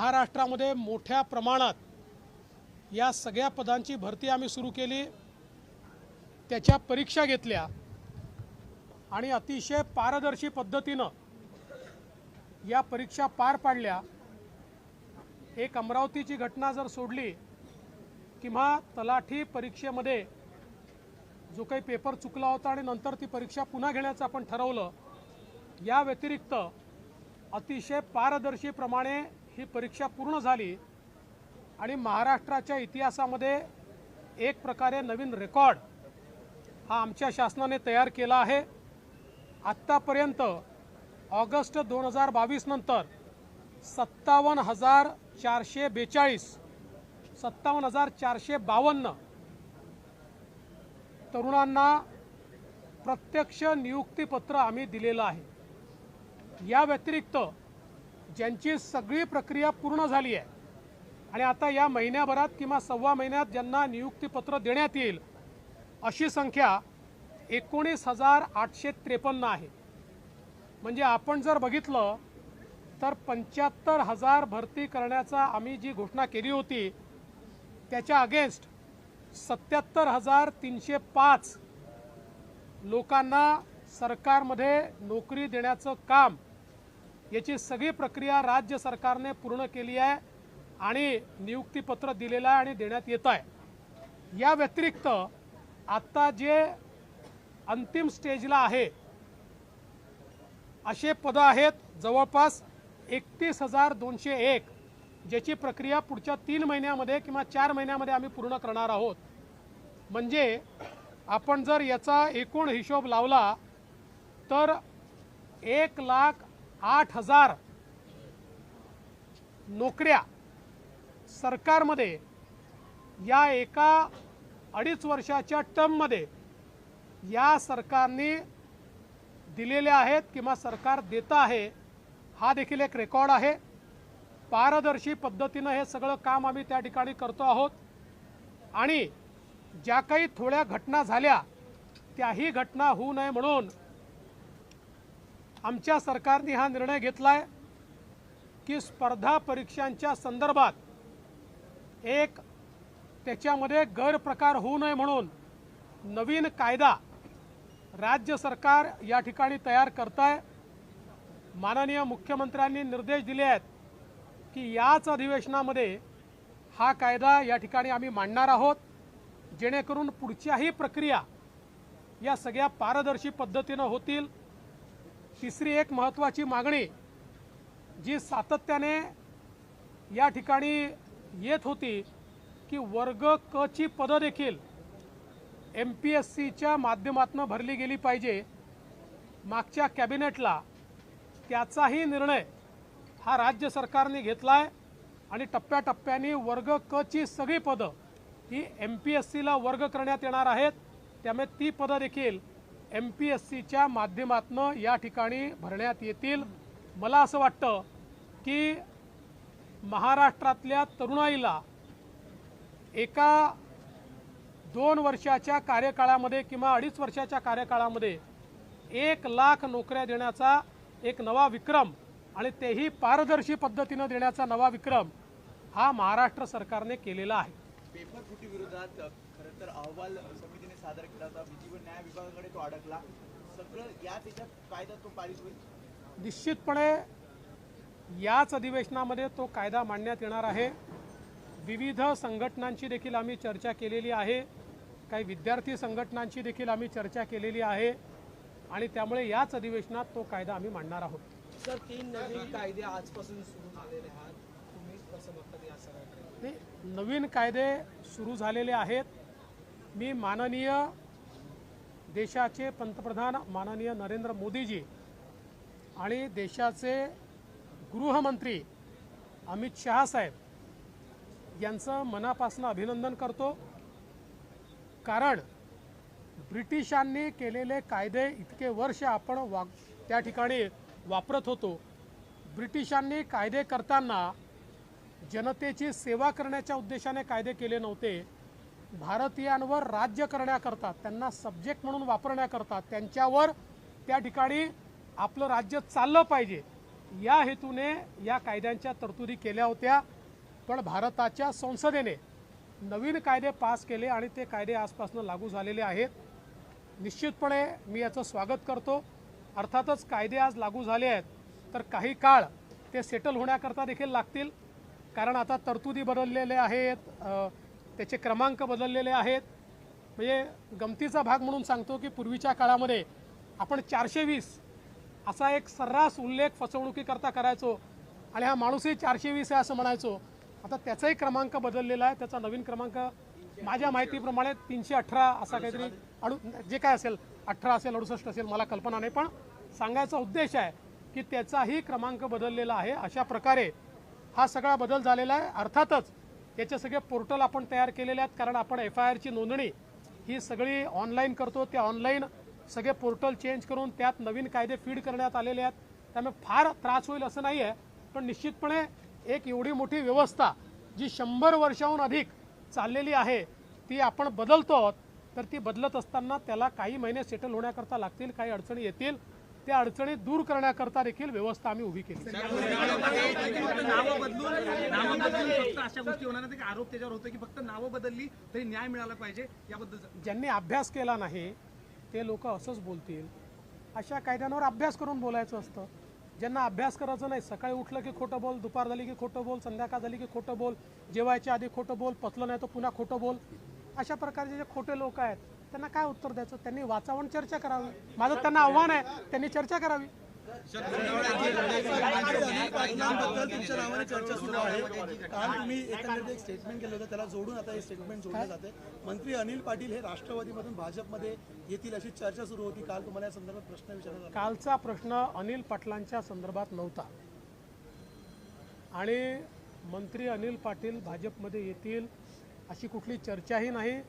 महाराष्ट्रामध्ये मोठ्या प्रमाणात या सगळ्या पदांची भरती आम्ही सुरू केली. त्याच्या परीक्षा घेतल्या. आणि अतिशय पारदर्शी पद्धतीनं या परीक्षा पार पाडल्या. एक अमरावतीची घटना जर सोडली किंवा तलाठी परीक्षेमध्ये जो काही पेपर चुकला होता आणि नंतर ती परीक्षा पुन्हा घेण्याचं आपण ठरवलं या व्यतिरिक्त अतिशय पारदर्शीप्रमाणे ही परीक्षा पूर्ण झाली आणि महाराष्ट्राच्या इतिहासामध्ये एक प्रकारे नवीन रेकॉर्ड हा आमच्या शासनाने तयार केला आहे. आत्तापर्यंत ऑगस्ट दोन हजार बावीस नंतर सत्तावन्न हजार चारशे बेचाळीस सत्तावन्न हजार चारशे बावन्न तरुणांना प्रत्यक्ष नियुक्तीपत्र आम्ही दिलेलं आहे. या व्यतिरिक्त ज्यांची सगळी प्रक्रिया पूर्ण झाली आहे. आणि आता या महिन्याभरात किंवा सव्वा महिन्यात ज्यांना नियुक्तीपत्र देण्यात येईल अशी संख्या एकोणीस हजार आठशे त्रेपन्न आहे. म्हणजे आपण जर बघितलं तर पंच्याहत्तर हजार भरती करण्याचा आम्ही जी घोषणा केली होती त्याच्या अगेन्स्ट सत्याहत्तर हजार तीनशे पाच लोकांना सरकारमध्ये नोकरी देण्याचं काम याची सगळी प्रक्रिया राज्य सरकारने पूर्ण केली आहे आणि नियुक्तीपत्र दिलेलं आहे आणि देण्यात येत आहे. या व्यतिरिक्त आत्ता जे अंतिम स्टेजला आहे असे पदं आहेत जवळपास एकतीस हजार दोनशे एक ज्याची प्रक्रिया पुढच्या तीन महिन्यामध्ये किंवा चार महिन्यामध्ये आम्ही पूर्ण करणार आहोत. म्हणजे आपण जर याचा एकूण हिशोब लावला तर एक लाख आठ हजार नोकऱ्या सरकारमध्ये या एका अडीच वर्षाच्या टर्ममध्ये या सरकारने दिलेल्या आहेत किंवा सरकार देतं आहे हा देखील एक रेकॉर्ड आहे. पारदर्शी पद्धतीनं हे सगळं काम आम्ही त्या ठिकाणी करतो आहोत. आणि ज्या काही थोड्या घटना झाल्या त्याही घटना होऊ नये म्हणून आमच्या सरकारने हा निर्णय घेतला आहे की स्पर्धा परीक्षांच्या संदर्भात एक त्याच्यामध्ये गैरप्रकार होऊ नये म्हणून नवीन कायदा राज्य सरकार या ठिकाणी तयार करत आहे माननीय मुख्यमंत्र्यांनी निर्देश दिले आहेत की याच अधिवेशनामध्ये हा कायदा या ठिकाणी आम्ही मांडणार आहोत. जेणेकरून पुढच्याही प्रक्रिया या सगळ्या पारदर्शी पद्धतीनं होतील. तिसरी एक महत्त्वाची मागणी जी सातत्याने या ठिकाणी येत होती की वर्ग क ची पदं देखील एम पी एस सीच्या माध्यमातून भरली गेली पाहिजे. मागच्या कॅबिनेटला त्याचाही निर्णय हा राज्य सरकारने घेतला आहे आणि टप्प्याटप्प्याने वर्ग क ची सगळी पदं ही एम पी एस सीला वर्ग करण्यात येणार आहेत. त्यामुळे ती पदं देखील एम पी एस सीच्या माध्यमातून या ठिकाणी भरण्यात येतील. मला असं वाटतं की महाराष्ट्रातल्या तरुणाईला एका दोन वर्षाच्या कार्यकाळामध्ये किंवा अडीच वर्षाच्या कार्यकाळामध्ये एक लाख नोकऱ्या देण्याचा एक नवा विक्रम आणि तेही पारदर्शी पद्धतीनं देण्याचा नवा विक्रम हा महाराष्ट्र सरकारने केलेला आहे. पेपर फुटी विरोधात खरं तर अहवाल सादर केला होता. विधी व न्याय विभागाकडे तो अडकला. सगळं या त्याच्यात कायदा तो पारित होईल? निश्चितपणे याच अधिवेशनामध्ये तो कायदा मांडण्यात येणार आहे. विविध संघटनांची देखील आम्ही चर्चा केलेली आहे. काही विद्यार्थी संघटनांची देखील आम्ही चर्चा केलेली आहे. आणि त्यामुळे याच अधिवेशनात तो कायदा आम्ही मांडणार आहोत. सर तीन नवीन कायदे आजपासून सुरू झालेले आहेत. तुम्ही कसं बघता या सगळ्याकडे? नवीन कायदे सुरू झालेले आहेत. मी माननीय देशाचे पंतप्रधान माननीय नरेंद्र मोदीजी आणि देशाचे गृहमंत्री अमित शहा साहेब यांचं मनापासून अभिनंदन करतो. कारण ब्रिटिशांनी केलेले कायदे इतके वर्ष आपण वा त्या ठिकाणी वापरत होतो. ब्रिटिशांनी कायदे करताना जनतेची सेवा करण्याच्या उद्देशाने कायदे केले नव्हते. भारतीयांवर राज्य करण्याकरता त्यांना सब्जेक्ट म्हणून वापरण्याकरता त्यांच्यावर त्या ठिकाणी आपलं राज्य चाललं पाहिजे. या हेतूने या कायद्यांच्या तरतुदी केल्या होत्या. पण भारताच्या संसदेने नवीन कायदे पास केले आणि ते कायदे आजपासून लागू झालेले आहेत. निश्चितपणे मी याचं स्वागत करतो. अर्थातच कायदे आज लागू झाले आहेत तर काही काळ ते सेटल होण्याकरता देखील लागतील. कारण आता तरतुदी बदललेले आहेत. त्याचे क्रमांक बदललेले आहेत. म्हणजे गमतीचा भाग म्हणून सांगतो की पूर्वीच्या काळामध्ये आपण चारशे वीस असा एक सर्रास उल्लेख फसवणुकीकरता करायचो आणि हा माणूसही चारशे वीस आहे असं म्हणायचो. आता त्याचाही क्रमांक बदललेला आहे. त्याचा नवीन क्रमांक माझ्या माहितीप्रमाणे तीनशे अठरा असा काहीतरी अडू जे काय असेल अठरा असेल अडुसष्ट असेल मला कल्पना नाही. पण सांगायचा उद्देश आहे की त्याचाही क्रमांक बदललेला आहे. अशा प्रकारे हा सगळा बदल झालेला आहे. अर्थातच याचे सगळे पोर्टल आपण तयार केलेले आहेत कारण आपण एफ आय आरची नोंदणी ही सगळी ऑनलाईन करतो. त्या ऑनलाईन सगळे पोर्टल चेंज करून त्यात नवीन कायदे फीड करण्यात आलेले आहेत. त्यामुळे फार त्रास होईल असं नाही आहे पण निश्चितपणे एक एवढी मोठी व्यवस्था जी शंभर वर्षाहून अधिक चाललेली आहे ती आपण बदलतो आहोत. तर ती बदलत असताना त्याला काही महिने सेटल होण्याकरता लागतील काही अडचणी येतील. त्या अडचणी दूर करण्याकरता देखील व्यवस्था आम्ही उभी केली. आरोप त्याच्यावर होतो की फक्त नावं बदलली तरी न्याय मिळाला पाहिजे याबद्दल ज्यांनी अभ्यास केला नाही ते लोक असंच बोलतील. अशा कायद्यांवर अभ्यास करून बोलायचं असतं. ज्यांना अभ्यास करायचं नाही सकाळी उठलं की खोटं बोल दुपार झाली की खोटं बोल संध्याकाळ झाली की खोटं बोल जेवायच्या आधी खोटं बोल पचलं नाही तर पुन्हा खोटं बोल. अशा प्रकारचे जे खोटे लोक आहेत त्यांना काय उत्तर द्यायचं? त्यांनी वाचावून चर्चा करावी. माझं त्यांना आव्हान आहे त्यांनी चर्चा करावी. तुमच्या नावाने चर्चा सुरू आहे काल तुम्ही एकंदरीत एक स्टेटमेंट केलं होतं त्याला जोडून आता हे स्टेटमेंट जोडलं जाते मंत्री अनिल पाटील हे राष्ट्रवादीमधून भाजपमध्ये येतील अशी चर्चा सुरू होती. काल तुम्हाला या संदर्भात प्रश्न विचारला कालचा प्रश्न अनिल पाटलांच्या संदर्भात नव्हता. आणि मंत्री अनिल पाटील भाजपमध्ये येतील अशी कुठली चर्चाही नाही.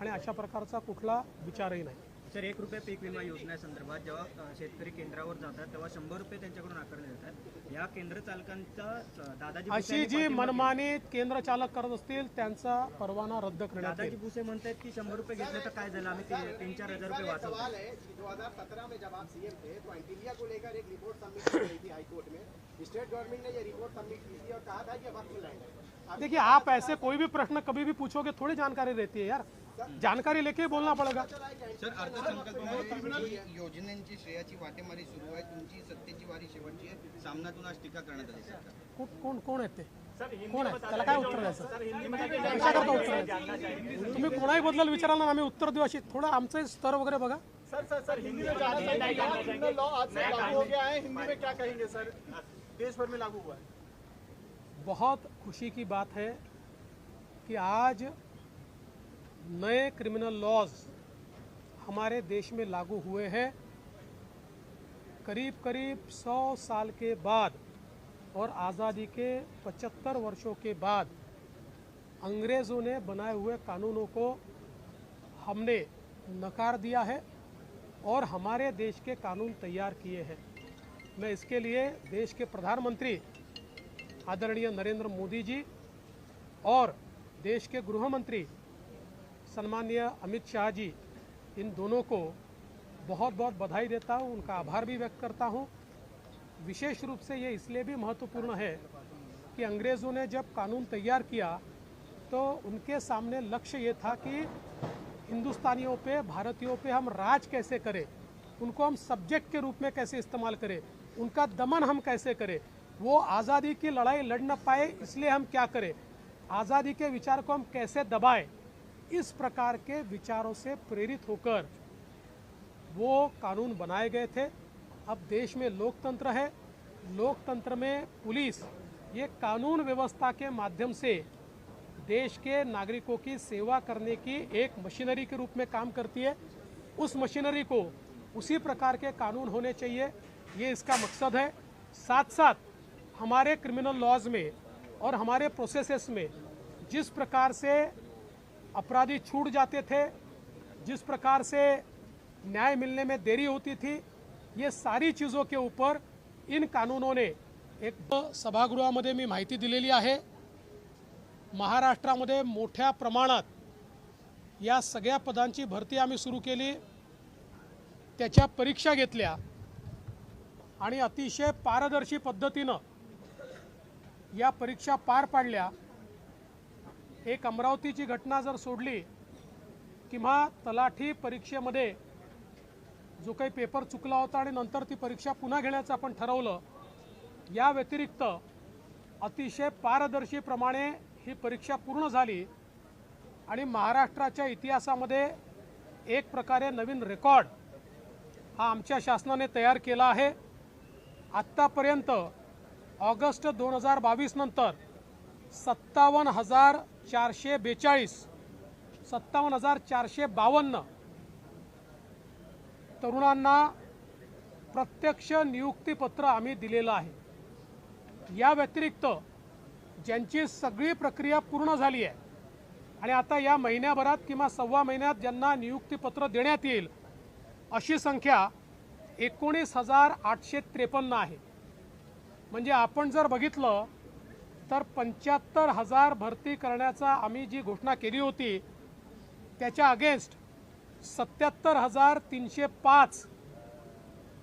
आणि अशा प्रकारचा कुठला विचारही नाही. सर एक रुपये पीक विमा योजनेसंदर्भात जेव्हा शेतकरी केंद्रावर जातात तेव्हा शंभर रुपये त्यांच्याकडून आकारले जातात. या केंद्र चालकांचा दादाजी अशी जी मनमानी केंद्र चालक करत असतील त्यांचा परवाना रद्द. करण्यात दादाजी भुसे म्हणतात की शंभर रुपये घेतले तर काय झालं? आम्ही तीन चार हजार रुपये वाचवतो. सवाल है कि 2017 में जब आप सीएम थे तो एंटीलिया को लेकर एक रिपोर्ट सबमिट की गई थी हाईकोर्ट में. स्टेट गवर्नमेंट ने ये रिपोर्ट सबमिट की थी और कहा था कि वक्त है। देखिए आप ऐसे कोई भी प्रश्न कभी भी पूछोगे थोड़ी जानकारी रहती है यार। जानकारी लेके बोलना पड़ेगा। योजनांची श्रेयाची वाटेमारी सुरू आहे. तुमची सत्तेची वारी शेवटची आहे. सामनातून आज टीका करण्यात आली कोण कोण आहेत ते? कोण आहे त्याला काय उत्तर द्यायचं? कशाकरता उत्तर द्यायचं. तुम्ही कोणाही बद्दल विचाराल ना आम्ही उत्तर देऊ अशी. थोडं आमचं स्तर वगैरे बघा. क्रिमिनल लॉ आज से लागू हो गया है हिंदी में क्या कहेंगे सर? देश भर में लागू हुआ है. बहुत खुशी की बात है कि आज नए क्रिमिनल लॉज हमारे देश में लागू हुए हैं। करीब करीब 100 साल के बाद और आज़ादी के 75 वर्षों के बाद अंग्रेज़ों ने बनाए हुए कानूनों को हमने नकार दिया है और हमारे देश के कानून तैयार किए हैं। मैं इसके लिए देश के प्रधानमंत्री आदरणीय नरेंद्र मोदी जी और देश के गृह मंत्री सम्माननीय अमित शाह जी, इन दोनों को बहुत बहुत बधाई देता हूँ, उनका आभार भी व्यक्त करता हूँ। विशेष रूप से ये इसलिए भी महत्वपूर्ण है कि अंग्रेज़ों ने जब कानून तैयार किया तो उनके सामने लक्ष्य ये था कि हिंदुस्तानियों पे, भारतीयों पे हम राज कैसे करें, उनको हम सब्जेक्ट के रूप में कैसे इस्तेमाल करें, उनका दमन हम कैसे करें, वो आज़ादी की लड़ाई लड़ न पाए, इसलिए हम क्या करें? आज़ादी के विचार को हम कैसे दबाएँ? इस प्रकार के विचारों से प्रेरित होकर वो कानून बनाए गए थे। अब देश में लोकतंत्र है। लोकतंत्र में पुलिस, ये कानून व्यवस्था के माध्यम से देश के नागरिकों की सेवा करने की एक मशीनरी के रूप में काम करती है। उस मशीनरी को उसी प्रकार के कानून होने चाहिए, ये इसका मकसद है। साथ साथ हमारे क्रिमिनल लॉज में और हमारे प्रोसेसेस में जिस प्रकार से अपराधी छूट जाते थे जिस प्रकार से न्याय मिलने में देरी होती थी ये सारी चीज़ों के ऊपर इन कानूनों ने एक सभागृहामध्ये मी माहिती दिलेली आहे. महाराष्ट्रामध्ये मोठ्या प्रमाणात या सगळ्या पदांची भरती आम्ही सुरू केली. त्याच्या परीक्षा घेतल्या. आणि अतिशय पारदर्शी पद्धतीनं या परीक्षा पार पाडल्या. एक अमरावतीची घटना जर सोडली किंवा तलाठी परीक्षेमध्ये जो काही पेपर चुकला होता आणि नंतर ती परीक्षा पुन्हा घेण्याचं आपण ठरवलं या व्यतिरिक्त अतिशय पारदर्शीप्रमाणे ही परीक्षा पूर्ण झाली आणि महाराष्ट्राच्या इतिहासामध्ये एक प्रकारे नवीन रेकॉर्ड हा आमच्या शासनाने तयार केला आहे. आत्तापर्यंत ऑगस्ट दोन हजार बावीसनंतर सत्तावन्न हजार चारशे बेचाळीस सत्तावन्न हजार चारशे बावन्न. तरुणांना प्रत्यक्ष नियुक्तीपत्र आम्ही दिलेलं आहे. या व्यतिरिक्त ज्यांची सगळी प्रक्रिया पूर्ण झाली आहे आणि आता या महिन्याभरात किंवा सव्वा महिन्यात ज्यांना नियुक्तीपत्र देण्यात येईल अशी संख्या एकोणीस हजार आठशे त्रेपन्न आहे. म्हणजे आपण जर बघितलं तर पंच्याहत्तर हजार भरती करण्याचा आम्ही जी घोषणा केली होती त्याच्या अगेन्स्ट सत्याहत्तर हजार तीनशे पाच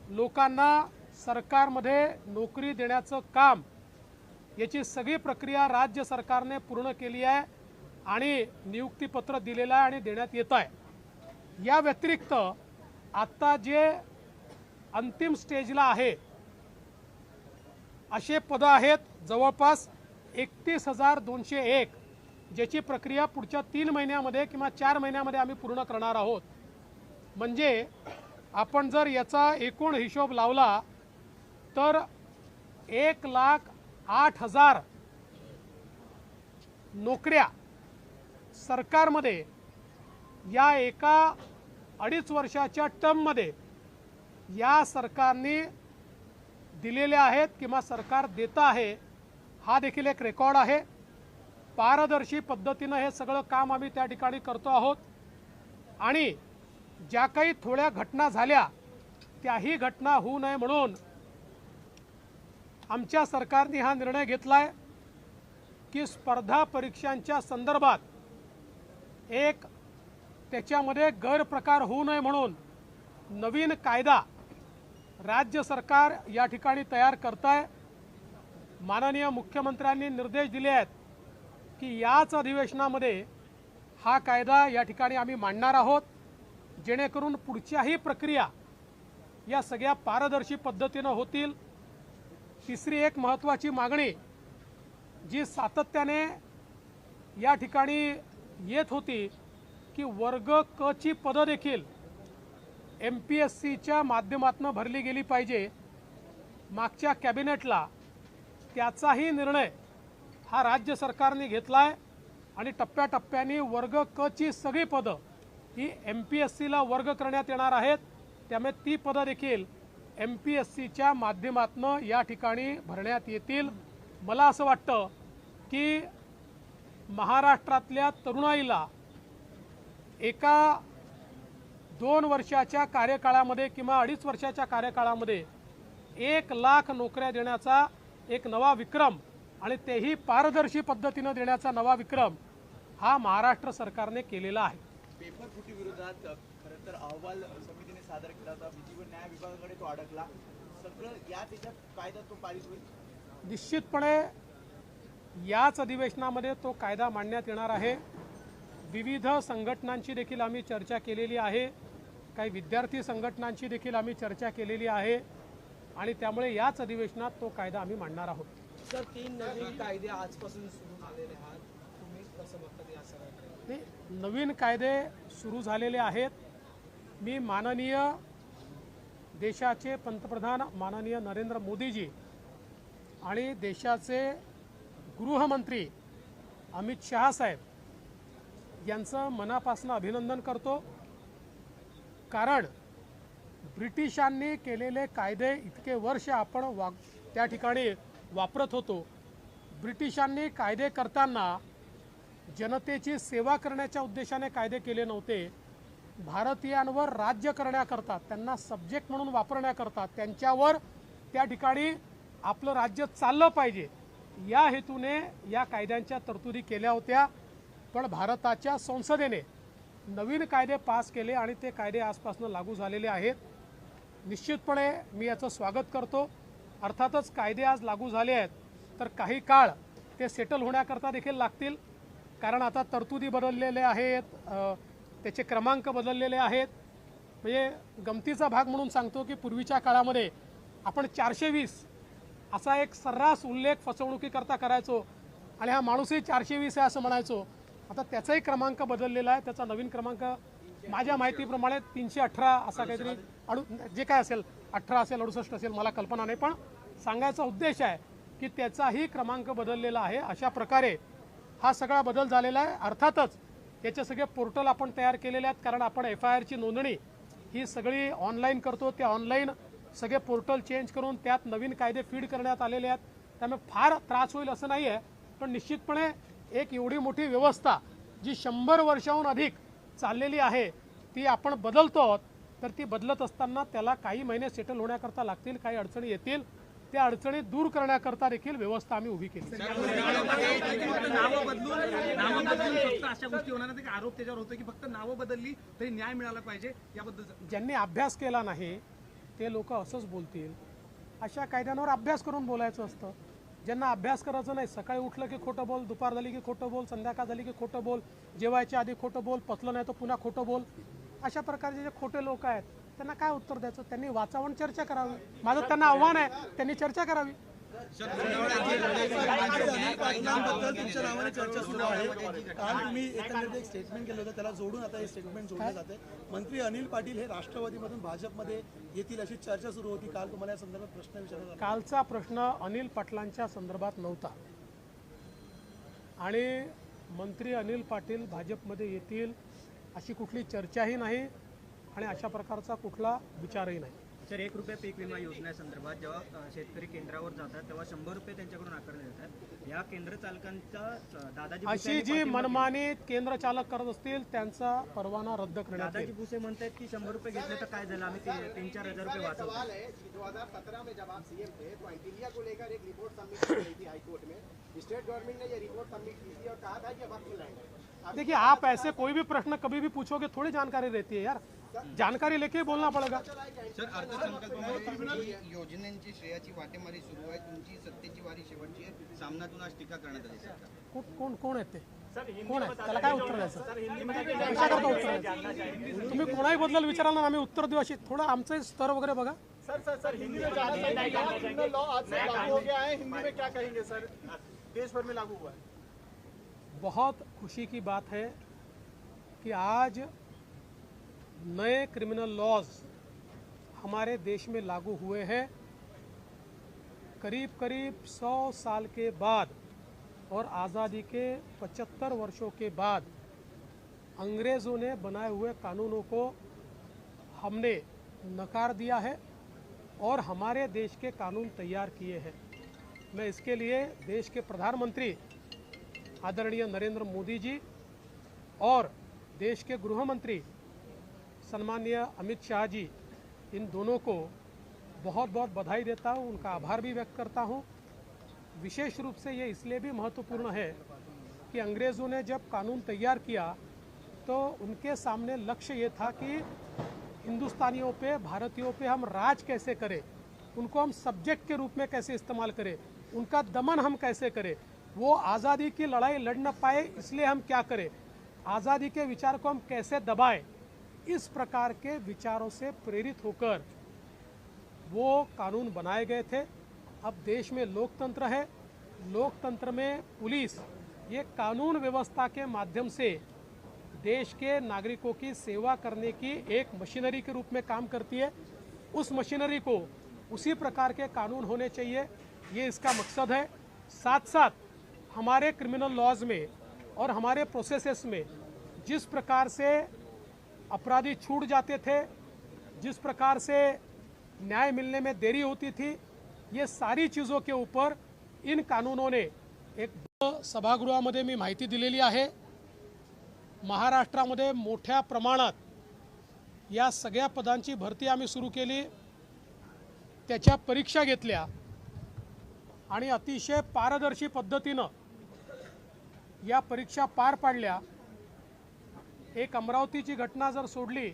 लोकांना सरकारमध्ये नोकरी देण्याचं काम याची सगळी प्रक्रिया राज्य सरकारने पूर्ण केली आहे आणि नियुक्तीपत्र दिलेलं आहे आणि देण्यात येत आहे. या व्यतिरिक्त आत्ता जे अंतिम स्टेजला आहे असे पदं आहेत जवळपास एकतीस हजार दोनशे एक ज्याची प्रक्रिया पुढच्या तीन महिन्यामध्ये किंवा चार महिन्यामध्ये आम्ही पूर्ण करणार आहोत. म्हणजे आपण जर याचा एकूण हिशोब लावला तर एक लाख आठ हजार नोकऱ्या सरकारमध्ये या एका अडीच वर्षाच्या टर्ममध्ये या सरकारने दिलेल्या आहेत किंवा सरकार देतं आहे. हा देखील एक रेकॉर्ड आहे. पारदर्शी पद्धतीनं हे सगळं काम आम्ही त्या ठिकाणी करतो आहोत. आणि ज्या काही थोड्या घटना झाल्या त्याही घटना होऊ नये म्हणून आमच्या सरकारने हा निर्णय घेतला आहे की स्पर्धा परीक्षांच्या संदर्भात एक त्याच्यामध्ये गैरप्रकार होऊ नये म्हणून नवीन कायदा राज्य सरकार या ठिकाणी तयार करत आहे माननीय मुख्यमंत्र्यांनी निर्देश दिले आहेत की याच अधिवेशनामध्ये हा कायदा या ठिकाणी आम्ही मांडणार आहोत जेणेकरून पुढच्याही प्रक्रिया या सगळ्या पारदर्शी पद्धतीनं होतील. तिसरी एक महत्त्वाची मागणी जी सातत्याने या ठिकाणी येत होती की वर्ग क ची पदं देखील एम पी एस सीच्या माध्यमातून भरली गेली पाहिजे. मागच्या कॅबिनेटला त्याचाही निर्णय हा राज्य सरकारने घेतला आहे आणि टप्प्याटप्प्याने वर्ग क ची सगळी पदं ही एम पी एस सीला वर्ग करण्यात येणार आहेत. त्यामुळे ती पदं देखील एम पी एस सीच्या माध्यमातून या ठिकाणी भरण्यात येतील. मला असं वाटतं की महाराष्ट्रातल्या तरुणाईला एका दोन वर्षाच्या कार्यकाळामध्ये किंवा अडीच वर्षाच्या कार्यकाळामध्ये एक लाख नोकऱ्या देण्याचा एक नवा विक्रम आणि तेही पारदर्शी पद्धतीनं देण्याचा नवा विक्रम हा महाराष्ट्र सरकारने केलेला आहे. पेपर फुटी विरोधात खरं तर अहवाल समितीने सादर केला होता. विधी व न्याय विभागाकडे तो अडकला. सगळं या त्याच्यात कायदा तो पारित होईल? निश्चितपणे याच अधिवेशनामध्ये तो कायदा मांडण्यात येणार आहे. विविध संघटनांची देखील आम्ही चर्चा केलेली आहे. काही विद्यार्थी संघटनांची देखील आम्ही चर्चा केलेली आहे. आणि त्यामुळे याच अधिवेशनात तो कायदा आम्ही मांडणार आहोत. सर तीन नवीन कायदे आजपासून सुरू झालेले आहात. तुम्ही कसं बघता या सगळ्याकडे नवीन कायदे सुरू झालेले आहेत. मी माननीय देशाचे पंतप्रधान माननीय नरेंद्र मोदीजी आणि देशाचे गृहमंत्री अमित शहा साहेब यांचं मनापासून अभिनंदन करतो. कारण ब्रिटिशांनी केलेले कायदे इतके वर्ष आपण वा त्या ठिकाणी वापरत होतो. ब्रिटिशांनी कायदे करताना जनतेची सेवा करण्याच्या उद्देशाने कायदे केले नव्हते. भारतीयांवर राज्य करण्याकरता त्यांना सब्जेक्ट म्हणून वापरण्याकरता त्यांच्यावर त्या ठिकाणी आपलं राज्य चाललं पाहिजे. या हेतूने या कायद्यांच्या तरतुदी केल्या होत्या. पण भारताच्या संसदेने नवीन कायदे पास केले आणि ते कायदे आजपासून लागू झालेले आहेत. निश्चितपणे मी याचं स्वागत करतो. अर्थातच कायदे आज लागू झाले आहेत तर काही काळ ते सेटल होण्याकरता देखील लागतील. कारण आता तरतुदी बदललेल्या आहेत त्याचे क्रमांक बदललेले आहेत. म्हणजे गमतीचा भाग म्हणून सांगतो की पूर्वीच्या काळामध्ये आपण चारशे वीस असा एक सर्रास उल्लेख फसवणुकीकरता करायचो आणि हा माणूसही चारशे वीस आहे असं म्हणायचो. आता त्याचाही क्रमांक बदललेला आहे त्याचा नवीन क्रमांक माझ्या माहितीप्रमाणे तीनशे अठरा असा काहीतरी अडू जे काय असेल अठरा असेल अडुसष्ट असेल मला कल्पना नाही पण सांगायचा उद्देश आहे की त्याचाही क्रमांक बदललेला आहे. अशा प्रकारे हा सगळा बदल झालेला आहे. अर्थातच याचे सगळे पोर्टल आपण तयार केलेले आहेत कारण आपण एफ आय आरची नोंदणी ही सगळी ऑनलाईन करतो. ते ऑनलाईन सगळे पोर्टल चेंज करून त्यात नवीन कायदे फीड करण्यात आलेले आहेत. त्यामुळे फार त्रास होईल असं नाही आहे पण निश्चितपणे एक एवढी मोठी व्यवस्था जी शंभर वर्षाहून अधिक चाललेली आहे ती आपण बदलतो आहोत. तर ती बदलत असताना त्याला काही महिने सेटल होण्याकरता लागतील काही अडचणी येतील त्या अडचणी दूर करण्याकरता देखील व्यवस्था आम्ही उभी केली. फक्त आरोप त्याच्यावर होतो की फक्त नावं बदलली तरी न्याय मिळाला पाहिजे याबद्दल ज्यांनी अभ्यास केला नाही ते लोक असंच बोलतील. अशा कायद्यांवर अभ्यास करून बोलायचं असतं. ज्यांना अभ्यास करायचं नाही सकाळी उठलं की खोटं बोल दुपार झाली की खोटं बोल संध्याकाळ झाली की खोटं बोल जेवायच्या आधी खोटं बोल पचलं नाही तर पुन्हा खोटं बोल. अशा प्रकारचे जे खोटे लोक आहेत त्यांना काय उत्तर द्यायचं? त्यांनी वाचावून चर्चा करावी. माझं त्यांना आव्हान आहे त्यांनी चर्चा करावी. पाटलांबद्दल तुमच्या नावाने चर्चा सुरू आहे काल तुम्ही एक स्टेटमेंट केलं होतं त्याला जोडून आता हे स्टेटमेंट जोडलं जाते मंत्री अनिल पाटील हे राष्ट्रवादीमधून भाजपमध्ये येतील अशी चर्चा सुरू होती. काल तुम्हाला या संदर्भात प्रश्न विचारला कालचा प्रश्न अनिल पाटलांच्या संदर्भात नव्हता. आणि मंत्री अनिल पाटील भाजपमध्ये येतील अशी कुठली चर्चाही नाही आणि अशा प्रकारचा कुठला विचारही नाही. सर एक रुपया पीक विमा योजनेसंदर्भात जेव्हा शेतकरी केंद्रावर जातात तेव्हा शंभर रुपये त्यांच्याकडून आकारले जातात. या केंद्र चालकांचा दादाजी अशी जी मनमानी केंद्र चालक करत असतील त्यांचा परवाना रद्द करण्यात दादाजी भुसे म्हणतात की शंभर रुपये घेतले तर काय झालं? आम्ही ते- तीन चार हजार रुपये वाचवतो. सवाल है कि 2017 में जब आप सीएम थे तो एंटीलिया को लेकर एक रिपोर्ट सबमिट की गई थी हाईकोर्ट में स्टेट गवर्नमेंट ने ये रिपोर्ट सबमिट की थी और कहा था कि लैंड है। देखिए आप ऐसे कोई भी प्रश्न कभी भी पूछोगे थोड़ी जानकारी रहती है यार। जानकारी लेके बोलना पड़ेगा। सर अर्थसंकल्पामध्ये जी योजनांची श्रेयाची वाटेमारी सुरू आहे तुमची सत्तेची वारी शेवटची आहे सामनातून आज टीका करण्यात आली सरकार. कोण कोण कोण आहेत ते? कोण आहे? त्याला काय उत्तर द्यायचं? कशाकरता उत्तर द्यायचं तुम्ही कोणाही बद्दल विचाराल ना आम्ही उत्तर देऊ अशी थोडं आमचं स्तर वगैरे बघा. सर सर सर हिंदी में लॉ आज से लागू हो गया है हिंदी में क्या कहेंगे सर? देश भर में लागू हुआ है. बहुत खुशी की बात है कि आज नए क्रिमिनल लॉज हमारे देश में लागू हुए हैं। करीब करीब सौ साल के बाद और आज़ादी के 75 वर्षों के बाद अंग्रेज़ों ने बनाए हुए कानूनों को हमने नकार दिया है और हमारे देश के कानून तैयार किए हैं। मैं इसके लिए देश के प्रधानमंत्री आदरणीय नरेंद्र मोदी जी और देश के गृह मंत्री सम्माननीय अमित शाह जी, इन दोनों को बहुत बहुत बधाई देता हूँ, उनका आभार भी व्यक्त करता हूँ। विशेष रूप से ये इसलिए भी महत्वपूर्ण है कि अंग्रेज़ों ने जब कानून तैयार किया तो उनके सामने लक्ष्य ये था कि हिंदुस्तानियों पे, भारतीयों पे हम राज कैसे करें, उनको हम सब्जेक्ट के रूप में कैसे इस्तेमाल करें, उनका दमन हम कैसे करें वो आज़ादी की लड़ाई लड़ न पाए, इसलिए हम क्या करें? आज़ादी के विचार को हम कैसे दबाएँ? इस प्रकार के विचारों से प्रेरित होकर वो कानून बनाए गए थे। अब देश में लोकतंत्र है। लोकतंत्र में पुलिस, ये कानून व्यवस्था के माध्यम से देश के नागरिकों की सेवा करने की एक मशीनरी के रूप में काम करती है। उस मशीनरी को उसी प्रकार के कानून होने चाहिए। ये इसका मकसद है। साथ साथ हमारे क्रिमिनल लॉज में और हमारे प्रोसेसेस में जिस प्रकार से अपराधी छूट जाते थे जिस प्रकार से न्याय मिलने में देरी होती थी ये सारी चीज़ों के ऊपर इन कानूनों ने एक सभागृहामध्ये मी माहिती दिलेली आहे. महाराष्ट्रामध्ये मोठ्या प्रमाणात या सगळ्या पदांची भरती आम्ही सुरू केली. त्याच्या परीक्षा घेतल्या. आणि अतिशय पारदर्शी पद्धतीनं या परीक्षा पार पाडल्या. एक अमरावतीची घटना जर सोडली